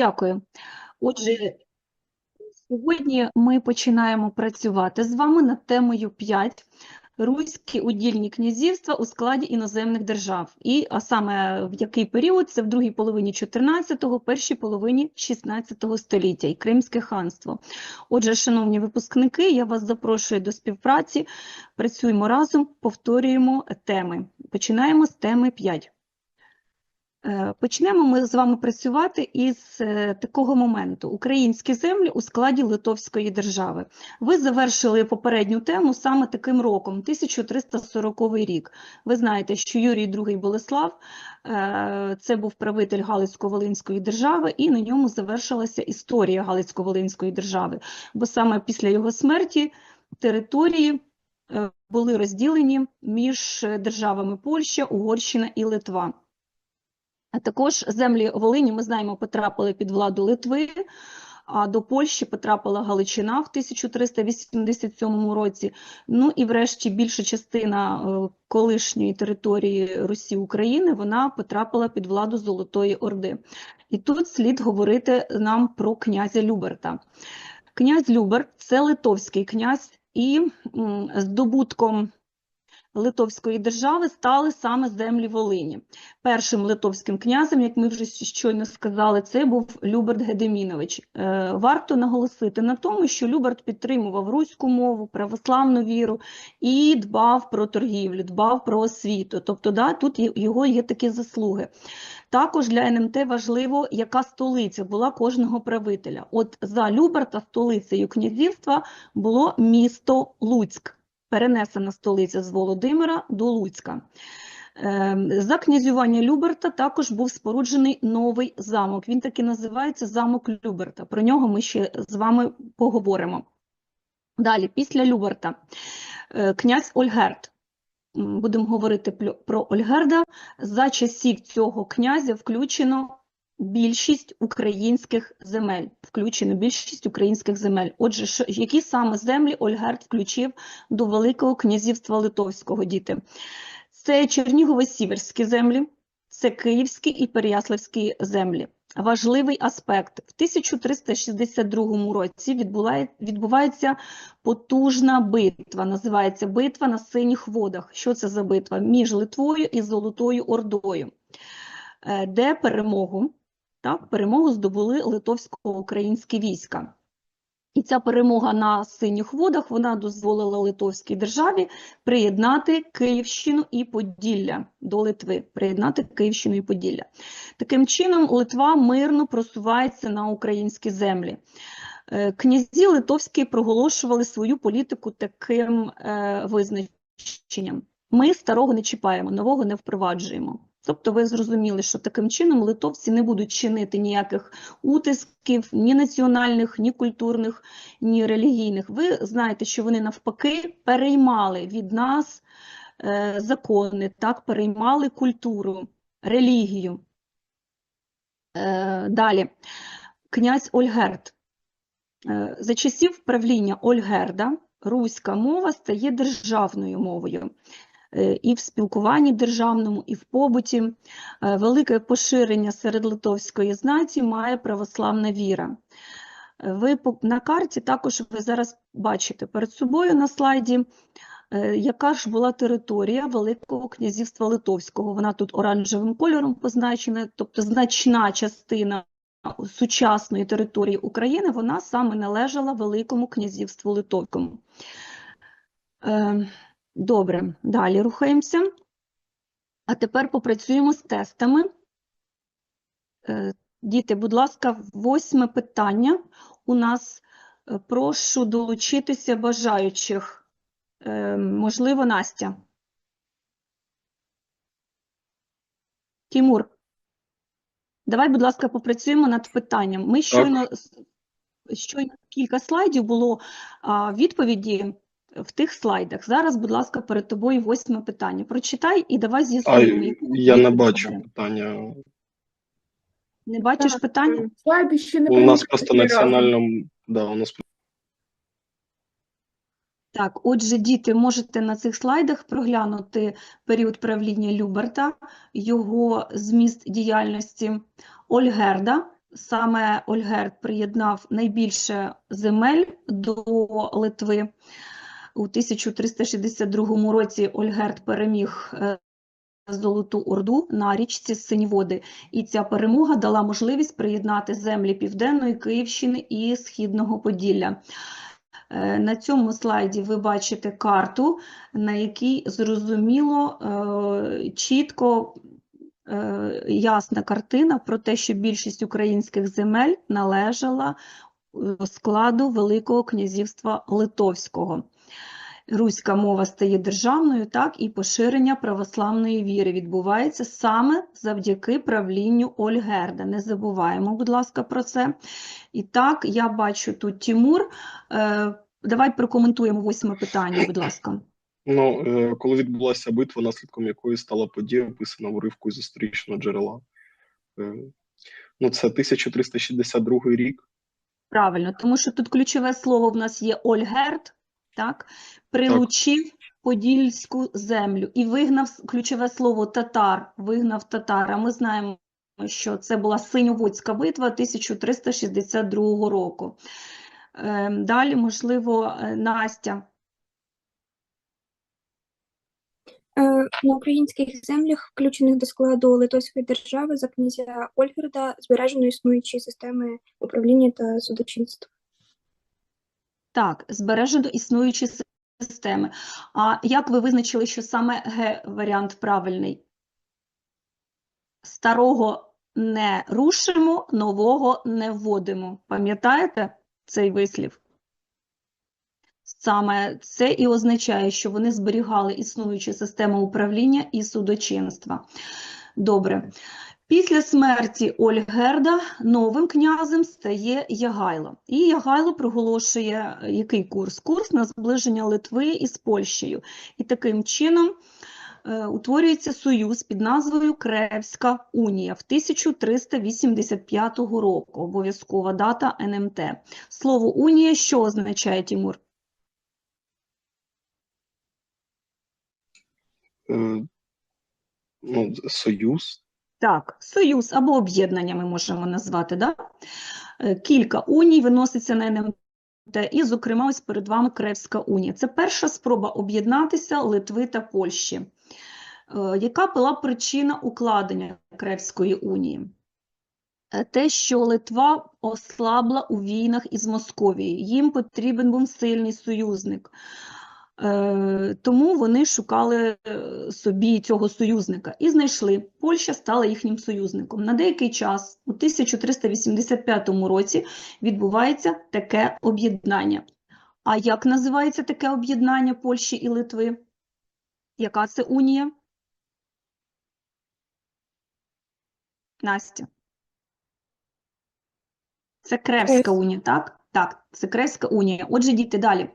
Дякую. Отже, сьогодні ми починаємо працювати з вами над темою 5 Руські удільні князівства у складі іноземних держав. І, а саме в який період? Це в другій половині 14-го, першій половині 16-го століття і Кримське ханство. Отже, шановні випускники, я вас запрошую до співпраці. Працюємо разом, повторюємо теми. Починаємо з теми 5. Е, Почнемо ми з вами працювати із е, такого моменту: українські землі у складі Литовської держави. Ви завершили попередню тему саме таким роком, 1340 рік. Ви знаєте, що Юрій II Болеслав е, це був правитель Галицько-Волинської держави, і на ньому завершилася історія Галицько-Волинської держави. Бо саме після його смерті території були розділені між державами Польща, Угорщина і Литва. А також землі Волині, ми знаємо, потрапили під владу Литви, а до Польщі потрапила Галичина в 1387 році. Ну і врешті більша частина е, колишньої території Русі України вона потрапила під владу Золотої Орди. І тут слід говорити нам про князя Люберта. Князь Люберт – це литовський князь, і здобутком Литовської держави стали саме землі Волині. Першим литовським князем, як ми вже щойно сказали, це був Люберт Гедемінович. Е, Варто наголосити на тому, що Люберт підтримував руську мову, православну віру і дбав про торгівлю, дбав про освіту. Тобто, да, тут його є такі заслуги. Також для НМТ важливо, яка столиця була кожного правителя. От за Люберта столицею князівства було місто Луцьк перенесена столиця з Володимира до Луцька. Ем, За князювання Люберта також був споруджений новий замок. Він таки називається замок Люберта. Про нього ми ще з вами поговоримо. Далі, після Люберта, е, князь Ольгерд. Будемо говорити про Ольгерда. За часів цього князя включено більшість українських земель. Включено більшість українських земель. Отже, що, які саме землі Ольгерд включив до Великого князівства Литовського, діти? Це Чернігово-Сіверські землі, це Київські і Переяславські землі. Важливий аспект. В 1362 році відбулає- відбувається потужна битва, називається битва на Синіх водах. Що це за битва? Між Литвою і Золотою Ордою, Е, де перемогу, так, перемогу здобули литовсько-українські війська. І ця перемога на синіх водах вона дозволила Литовській державі приєднати Київщину і Поділля до Литви, приєднати Київщину і Поділля. Таким чином, Литва мирно просувається на українські землі. Е, Князі литовські проголошували свою політику таким е, визначенням: ми старого не чіпаємо, нового не впроваджуємо. Тобто ви зрозуміли, що таким чином литовці не будуть чинити ніяких утисків, ні національних, ні культурних, ні релігійних. Ви знаєте, що вони навпаки переймали від нас е, закони, так, переймали культуру, релігію. Е, далі, князь Ольгерд. Е, За часів правління Ольгерда руська мова стає державною мовою. Е, І в спілкуванні державному, і в побуті. Е, Велике поширення серед литовської знаті має православна віра. Е, Ви на карті також ви зараз бачите перед собою на слайді, яка ж була територія Великого князівства Литовського. Вона тут оранжевим кольором позначена, тобто значна частина сучасної території України, вона саме належала Великому князівству Литовському. Добре, далі рухаємося. А тепер попрацюємо з тестами. Е, Діти, будь ласка, восьме питання у нас. Е, Прошу долучитися бажаючих. Е, Можливо, Настя. Тімур, давай, будь ласка, попрацюємо над питанням. Ми щойно, щойно кілька слайдів було відповіді в тих слайдах. Зараз, будь ласка, перед тобою восьме питання. Прочитай і давай з'ясуємо. я не бачу питання. Не бачиш Так, питання? Слайди ще не У нас просто національному, да, у нас Так, отже, діти, можете на цих слайдах проглянути період правління Люберта, його зміст діяльності Ольгерда, саме Ольгерд приєднав найбільше земель до Литви. У 1362 році Ольгерд переміг е, Золоту Орду на річці Синьводи, і ця перемога дала можливість приєднати землі Південної Київщини і Східного Поділля. Е, На цьому слайді ви бачите карту, на якій зрозуміло, е, чітко, ясна картина про те, що більшість українських земель належала складу Великого князівства Литовського. Руська мова стає державною, так, і поширення православної віри відбувається саме завдяки правлінню Ольгерда. Не забуваємо, будь ласка, про це. І так, я бачу тут Тімур. Е, Давай прокоментуємо восьме питання, будь ласка. Ну, е, коли відбулася битва, наслідком якої стала подія, описана в уривку із історичного джерела. Е, Ну, це 1362 рік. Правильно, тому що тут ключове слово в нас є Ольгерд, так? Прилучив Подільську землю і вигнав ключове слово татар, вигнав татар. Ми знаємо, що це була Синьоводська битва 1362 року. Ем, Далі, можливо, е, Настя. Е, На українських землях, включених до складу Литовської держави, за князя Ольгерда збережено існуючі системи управління та судочинства. Так, збережено існуючі системи. А як ви визначили, що саме Г-варіант правильний? Старого не рушимо, нового не вводимо. Пам'ятаєте цей вислів? Саме це і означає, що вони зберігали існуючі системи управління і судочинства. Добре. Після смерті Ольгерда новим князем стає Ягайло. І Ягайло проголошує е, який курс? Курс на зближення Литви із Польщею. І таким чином е, утворюється союз під назвою Кревська унія в 1385 року. Обов'язкова дата НМТ. Слово унія що означає, Тімур? Е, Ну, Союз. Так, союз або об'єднання ми можемо назвати, да? Е, Кілька уній виноситься на НМТ, і, зокрема, ось перед вами Кревська унія. Це перша спроба об'єднатися Литви та Польщі. Е, Яка була причина укладення Кревської унії? Е, Те, що Литва ослабла у війнах із Московією. Їм потрібен був сильний союзник. Е, Тому вони шукали е, собі цього союзника і знайшли. Польща стала їхнім союзником. На деякий час, у 1385 році, відбувається таке об'єднання. А як називається таке об'єднання Польщі і Литви? Яка це унія? Настя. Це Кревська Кревська. унія, так? Так, це Кревська унія. Отже, діти, далі.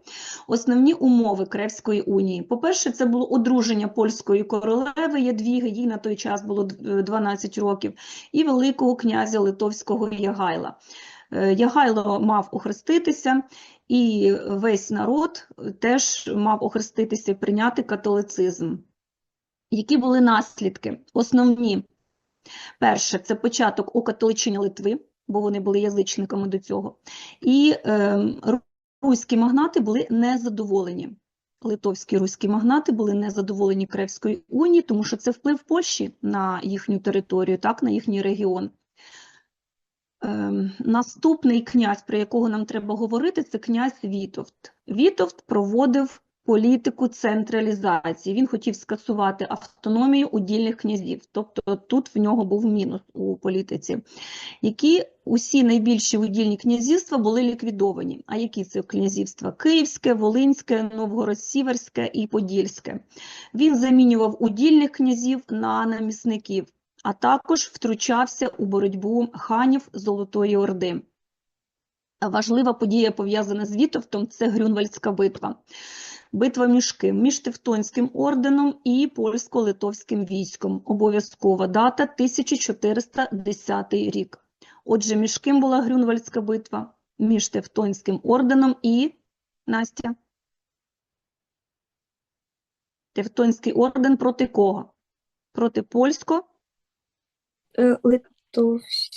Основні умови Кревської унії. По-перше, це було одруження польської королеви Ядвіги, їй на той час було е, 12 років, і великого князя Литовського Ягайла. Е, Ягайло мав охреститися, і весь народ е, теж мав охреститися і прийняти католицизм. Які були наслідки? Основні. Перше, це початок окатоличення Литви, бо вони були язичниками до цього. І ру- руські магнати були незадоволені. Литовські руські магнати були незадоволені Кревською унією, тому що це вплив Польщі на їхню територію, так, на їхній регіон. Ем, наступний князь, про якого нам треба говорити, це князь Вітовт. Вітовт проводив політику централізації. Він хотів скасувати автономію удільних князів. Тобто тут в нього був мінус у політиці. Які усі найбільші удільні князівства були ліквідовані. А які це князівства? Київське, Волинське, Новгород-Сіверське і Подільське. Він замінював удільних князів на намісників, а також втручався у боротьбу ханів Золотої Орди. Важлива подія, пов'язана з Вітовтом, це Грюнвальдська битва. Битва між ким? Між Тевтонським орденом і польсько-литовським військом. Обов'язкова дата 1410 рік. Отже, між ким була Грюнвальдська битва? Між Тевтонським орденом і Настя. Тевтонський орден проти кого? Проти польсько? Е, Литовськ.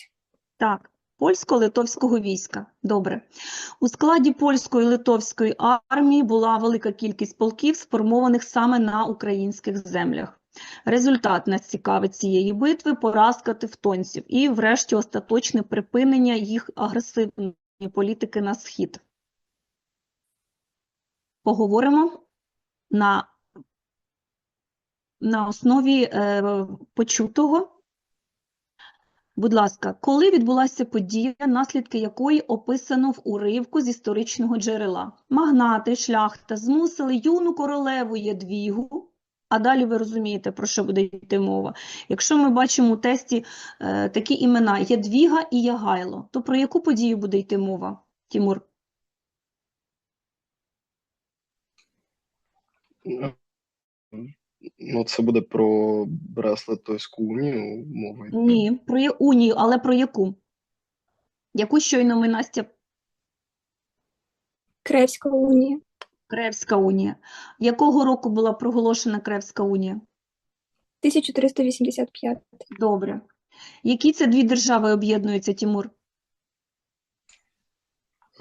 Так, Польсько-литовського війська. Добре. У складі польської литовської армії була велика кількість полків, сформованих саме на українських землях. Результат нас цікавить цієї битви – поразка тевтонців і, врешті, остаточне припинення їх агресивної політики на схід. Поговоримо на, на основі е, почутого. Будь ласка, коли відбулася подія, наслідки якої описано в уривку з історичного джерела? Магнати, шляхта змусили юну королеву Єдвігу, а далі ви розумієте, про що буде йти мова. Якщо ми бачимо у тесті е, такі імена Єдвіга і Ягайло, то про яку подію буде йти мова, Тімур? Е, Ну, це буде про Брест-Литовську унію мова. йде. Ні, про унію, але про яку? Яку щойно ми, Настя, Кревська унія. Кревська унія. Якого року була проголошена Кревська унія? 1385. Добре. Які це дві держави об'єднуються, Тімур?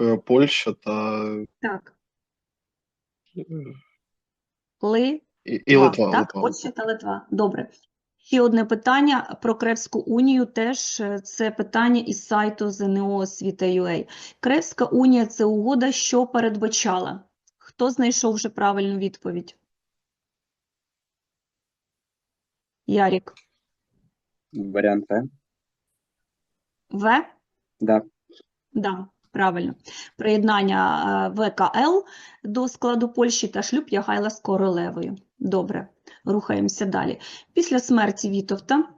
Е, Польща та Так. е, Ли, і, і Литва. так? Литва. Польща та Литва. Добре. Ще одне питання про Кревську унію. Теж е, це питання із сайту ЗНО Освіта.ua. Кревська унія – це угода, що передбачала. Хто знайшов вже правильну відповідь? Ярік. Варіант В. В? Да. Да, правильно. Приєднання е, ВКЛ до складу Польщі та шлюб Ягайла з королевою. Добре, рухаємося далі. Після смерті Вітовта е,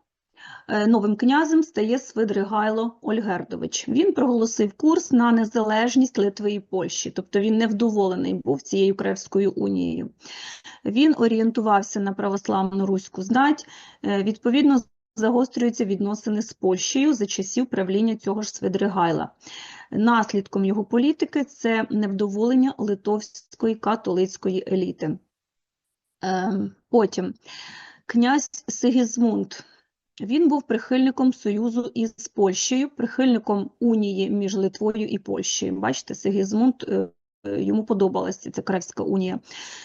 новим князем стає Свидригайло Ольгердович. Він проголосив курс на незалежність Литви і Польщі, тобто він невдоволений був цією Кревською унією. Він орієнтувався на православну руську знать, е, відповідно, загострюються відносини з Польщею за часів правління цього ж Свидригайла. Наслідком його політики це невдоволення литовської католицької еліти. Ем, Потім князь Сигізмунд. Він був прихильником союзу із Польщею, прихильником унії між Литвою і Польщею. Бачите, Сигізмунд, е, йому подобалася ця Кревська унія.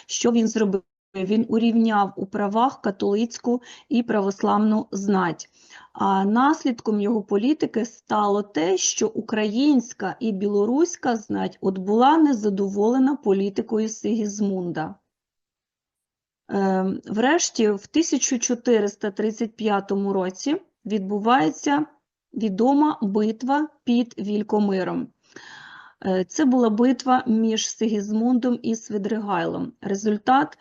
Що він зробив? Він урівняв у правах католицьку і православну знать. А наслідком його політики стало те, що українська і білоруська знать от була незадоволена політикою Сигізмунда. Ем, Врешті, в 1435 році відбувається відома битва під Вількомиром. Е, Це була битва між Сигізмундом і Свидригайлом. Результат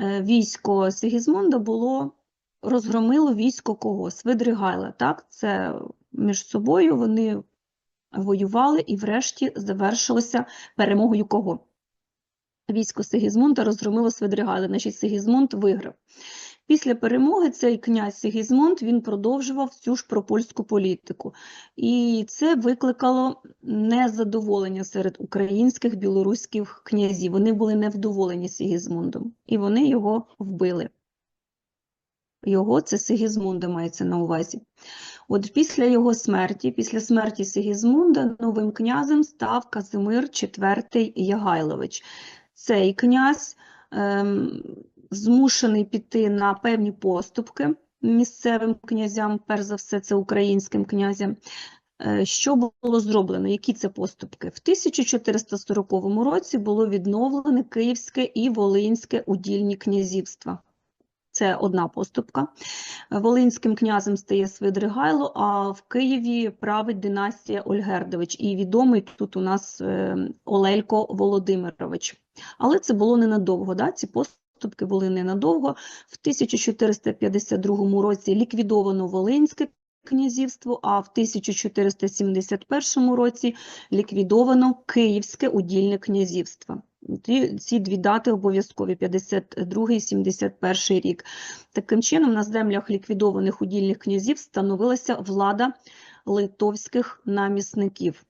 е, військо Сигізмунда було розгромило військо кого? Свидригайла. Так? Це між собою вони воювали і врешті завершилося перемогою кого? Військо Сигізмунда розгромило Свидригайла, значить Сигізмунд виграв. Після перемоги цей князь Сигізмунд він продовжував цю ж пропольську політику. І це викликало незадоволення серед українських білоруських князів. Вони були невдоволені Сигізмундом, і вони його вбили. Його це Сигізмунда мається на увазі. От після його смерті, після смерті Сигізмунда, новим князем став Казимир IV Ягайлович. Цей князь ем, змушений піти на певні поступки місцевим князям, перш за все, це українським князям. Е, Що було зроблено? Які це поступки? В 1440 році було відновлене Київське і Волинське удільні князівства. Це одна поступка. Волинським князем стає Свидригайло, а в Києві править династія Ольгердович. І відомий тут у нас е, Олелько Володимирович. Але це було ненадовго. Да? Ці поступки були ненадовго. В 1452 році ліквідовано Волинське князівство, а в 1471 році ліквідовано Київське удільне князівство. Ці дві дати обов'язкові 52 і 71 рік. Таким чином, на землях ліквідованих удільних князів становилася влада литовських намісників.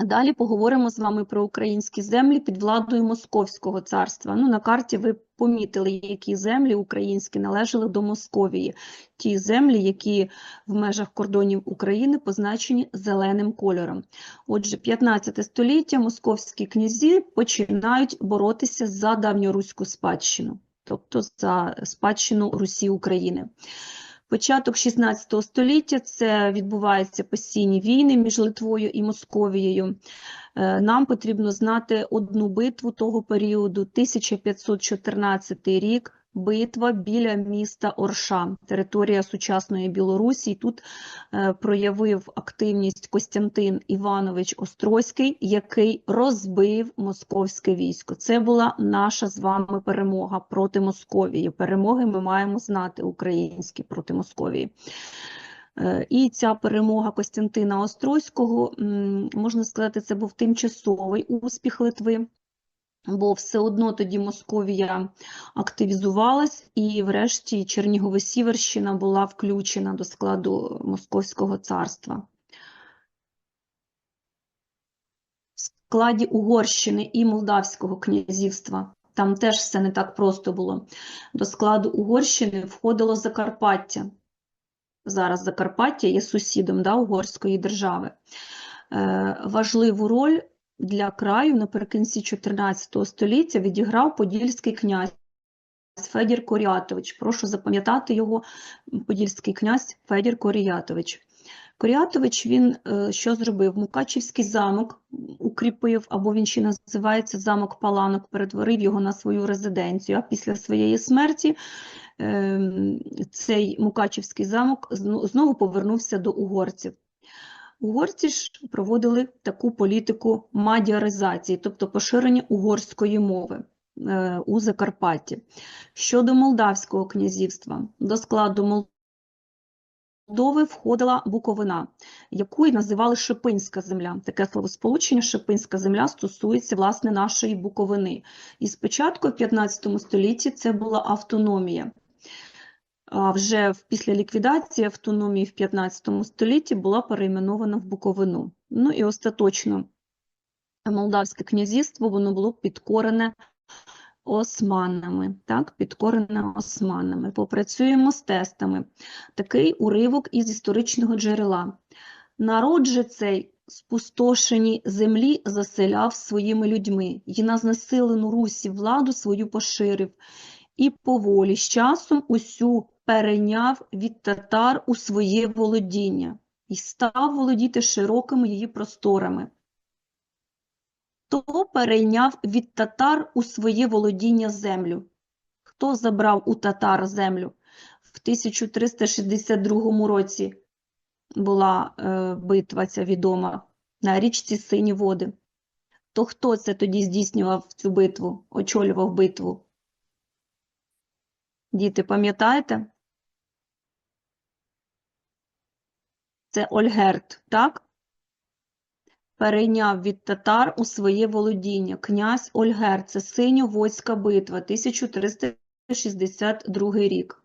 Далі поговоримо з вами про українські землі під владою Московського царства. Ну, на карті ви помітили, які землі українські належали до Московії. Ті землі, які в межах кордонів України позначені зеленим кольором. Отже, 15 століття московські князі починають боротися за давньоруську спадщину, тобто за спадщину Русі України. Початок 16 століття це відбуваються постійні війни між Литвою і Московією. Е, Нам потрібно знати одну битву того періоду, 1514 рік, битва біля міста Орша, територія сучасної Білорусі. Тут е, проявив активність Костянтин Іванович Острозький, який розбив московське військо. Це була наша з вами перемога проти Московії. Перемоги ми маємо знати українські проти Московії. Е, І ця перемога Костянтина Острозького, можна сказати, це був тимчасовий успіх Литви, бо все одно тоді Московія активізувалась, і врешті Чернігово-Сіверщина була включена до складу Московського царства. В складі Угорщини і Молдавського князівства там теж все не так просто було. До складу Угорщини входило Закарпаття. Зараз Закарпаття є сусідом да, Угорської держави. Е, важливу роль для краю наприкінці 14 століття відіграв подільський князь Федір Коріатович. Прошу запам'ятати його, подільський князь Федір Коріатович. Коріатович він е, що зробив? Мукачівський замок укріпив, або він ще називається замок Паланок, перетворив його на свою резиденцію. А після своєї смерті ем, цей Мукачівський замок знову повернувся до угорців. Угорці ж проводили таку політику мадіаризації, тобто поширення угорської мови е, у Закарпатті. Щодо Молдавського князівства, до складу Молдови входила Буковина, яку й називали Шипинська земля. Таке словосполучення Шипинська земля стосується власне нашої Буковини. І спочатку в 15 столітті це була автономія. Вже після ліквідації автономії в 15 столітті була перейменована в Буковину. Ну і остаточно Молдавське князівство воно було підкорене османами, так, підкорене османами. Попрацюємо з тестами. Такий уривок із історичного джерела. Народ же цей спустошені землі заселяв своїми людьми, і на знесилену Русі владу свою поширив, і поволі з часом усю перейняв від татар у своє володіння і став володіти широкими її просторами. Хто перейняв від татар у своє володіння землю? Хто забрав у татар землю? В 1362 році була е, битва ця відома на річці Сині води. То хто це тоді здійснював цю битву, очолював битву? Діти, пам'ятаєте? Це Ольгерт, так? Перейняв від татар у своє володіння. Князь Ольгерт, це Синьоводська битва, 1362 рік.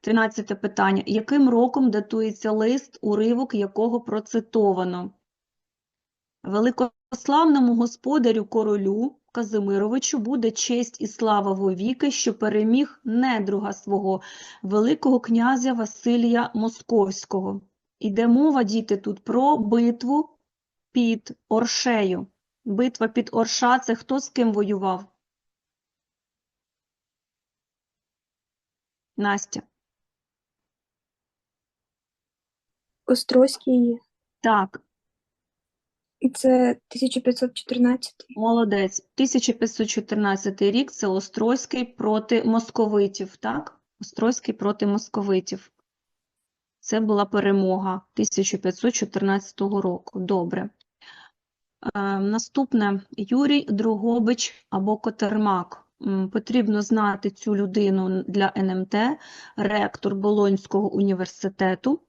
13 питання. Яким роком датується лист, уривок якого процитовано? Великославному господарю королю Казимировичу буде честь і слава вовіки, що переміг недруга свого, великого князя Василія Московського. Іде мова, діти, тут про битву під Оршею. Битва під Орша – це хто з ким воював? Настя. Острозький, Так. і це 1514. Молодець. 1514 рік – це Острозький проти московитів, так? Острозький проти московитів. Це була перемога 1514 року. Добре. Е, наступне – Юрій Другобич або Котермак. Потрібно знати цю людину для НМТ, ректор Болонського університету.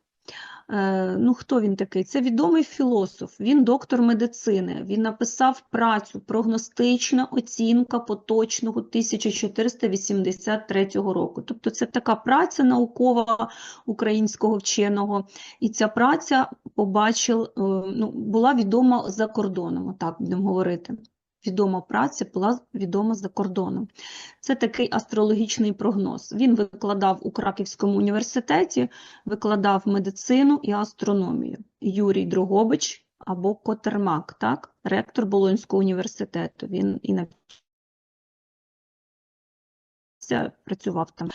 Е, Ну, хто він такий? Це відомий філософ, він доктор медицини. Він написав працю «Прогностична оцінка поточного 1483 року». Тобто це така праця наукова українського вченого. І ця праця побачив, е, ну, була відома за кордоном, так будемо говорити. Відома праця була відома за кордоном. Це такий астрологічний прогноз. Він викладав у Краківському університеті, викладав медицину і астрономію. Юрій Дрогобич або Котермак, так? ректор Болонського університету. Він і навчався, працював там.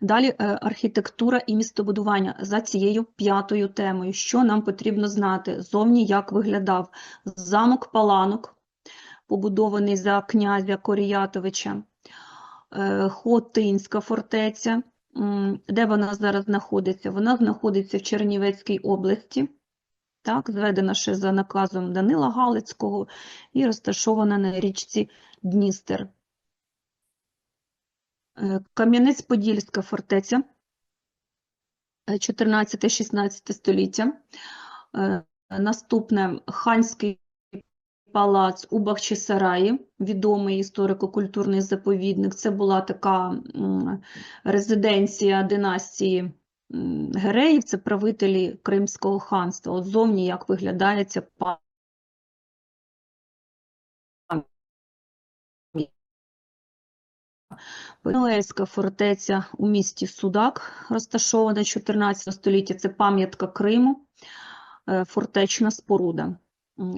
Далі е, архітектура і містобудування за цією п'ятою темою. Що нам потрібно знати? Зовні як виглядав замок Паланок, побудований за князя Коріятовича, е, Хотинська фортеця. Де вона зараз знаходиться? Вона знаходиться в Чернівецькій області, так, зведена ще за наказом Данила Галицького і розташована на річці Дністер. Е, Кам'янець-Подільська фортеця, е, 14-16 століття. Е, Наступне Ханський палац у Бахчисараї, відомий історико-культурний заповідник. Це була така резиденція династії Гереїв, це правителі Кримського ханства. От зовні як виглядає ця па- Пенуельська фортеця у місті Судак, розташована 14 століття. Це пам'ятка Криму, е, фортечна споруда.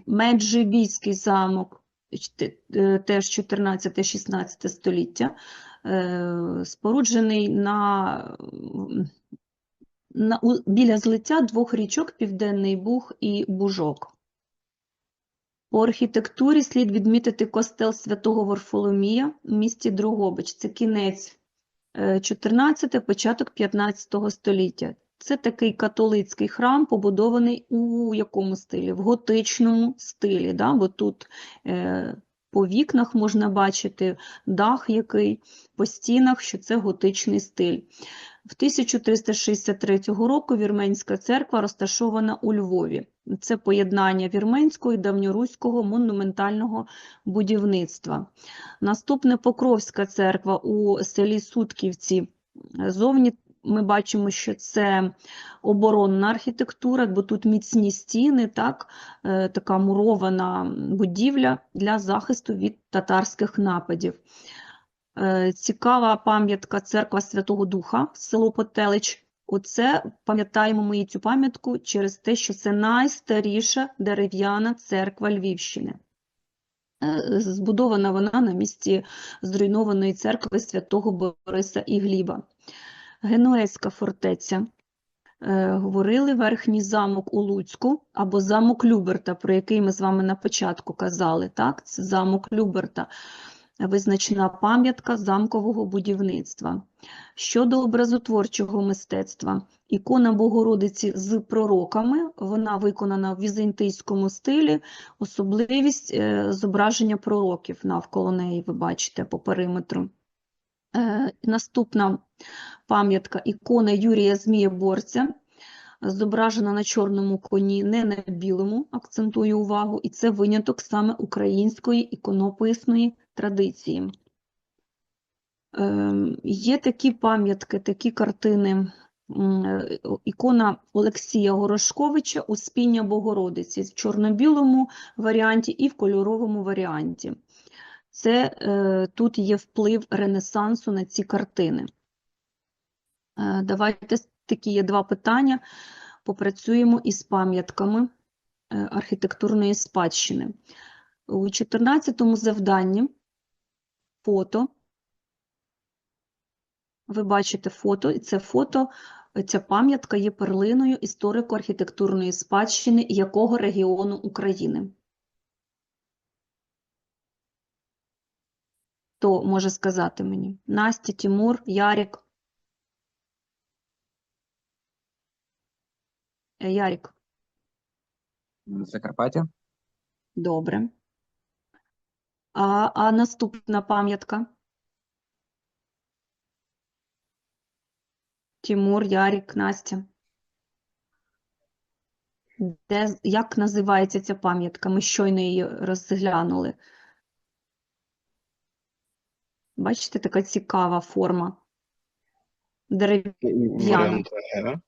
Меджибійський замок, е, теж 14-16 століття, е, споруджений на, на, біля злиття двох річок Південний Буг і Бужок. По архітектурі слід відмітити костел Святого Варфоломія в місті Дрогобич. Це кінець е, 14 початок 15 століття. Це такий католицький храм, побудований у якому стилі? В готичному стилі. Да? Бо тут е, по вікнах можна бачити дах, який по стінах, що це готичний стиль. В 1363 року Вірменська церква розташована у Львові. Це поєднання вірменського і давньоруського монументального будівництва. Наступне Покровська церква у селі Сутківці. Зовні ми бачимо, що це оборонна архітектура, бо тут міцні стіни, так, е, така мурована будівля для захисту від татарських нападів. Е, Цікава пам'ятка церква Святого Духа, село Потелич. Оце пам'ятаємо ми і цю пам'ятку через те, що це найстаріша дерев'яна церква Львівщини. Е, Збудована вона на місці зруйнованої церкви святого Бориса і Гліба. Генуезька фортеця. Е, Говорили верхній замок у Луцьку або замок Люберта, про який ми з вами на початку казали. Так? Це замок Люберта, визначена пам'ятка замкового будівництва. Щодо образотворчого мистецтва, ікона Богородиці з пророками, вона виконана в візантійському стилі, особливість е, зображення пророків навколо неї, ви бачите, по периметру. Е, Наступна пам'ятка ікона Юрія Змієборця, зображена на чорному коні, не на білому, акцентую увагу, і це виняток саме української іконописної традиції. Ем, Є такі пам'ятки, такі картини. е, Ікона Олексія Горошковича «Успіння Богородиці» в чорно-білому варіанті і в кольоровому варіанті. Це е, тут є вплив Ренесансу на ці картини. Е, Давайте такі є два питання. Попрацюємо із пам'ятками е, архітектурної спадщини. У 14-му завданні фото. Ви бачите фото, і це фото, ця пам'ятка є перлиною історико-архітектурної спадщини якого регіону України? Хто може сказати мені? Настя, Тимур, Ярік. Е, Ярік, Закарпаття. добре. А, а наступна пам'ятка? Тимур, Ярік, Настя. Де, як називається ця пам'ятка? Ми щойно її розглянули. Бачите, така цікава форма. Дерев... Варіант Г.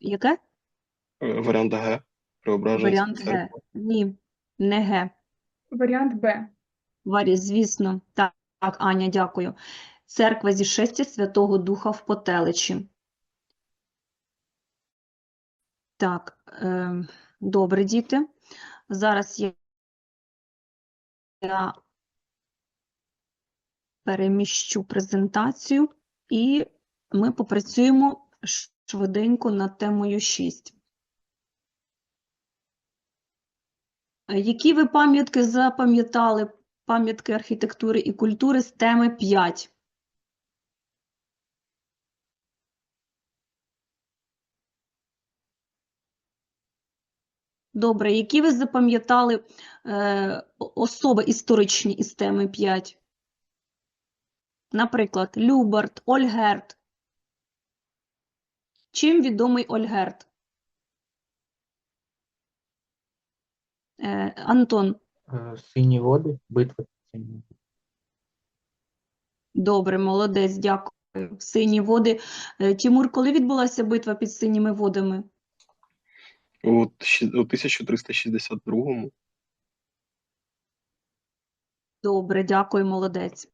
Яке? Е, Варіант Г. Преображенська Варіант Г. церква. Ні, не Г. Варіант Б. Варі, звісно. Так, так, Аня, дякую. Церква зі шестя Святого Духа в Потеличі. Так, е, добре, діти. Зараз я, я переміщу презентацію і ми попрацюємо швиденько над темою 6. Е, Які ви пам'ятки запам'ятали, пам'ятки архітектури і культури з теми 5? Добре, які ви запам'ятали е, особи історичні із теми 5? Наприклад, Любарт, Ольгерт. Чим відомий Ольгерт? Е, Антон, Е, Сині води, битва сині води. добре, молодець, дякую. Сині води. Е, Тімур, коли відбулася битва під синіми водами? У 1362-му. Добре, дякую, молодець.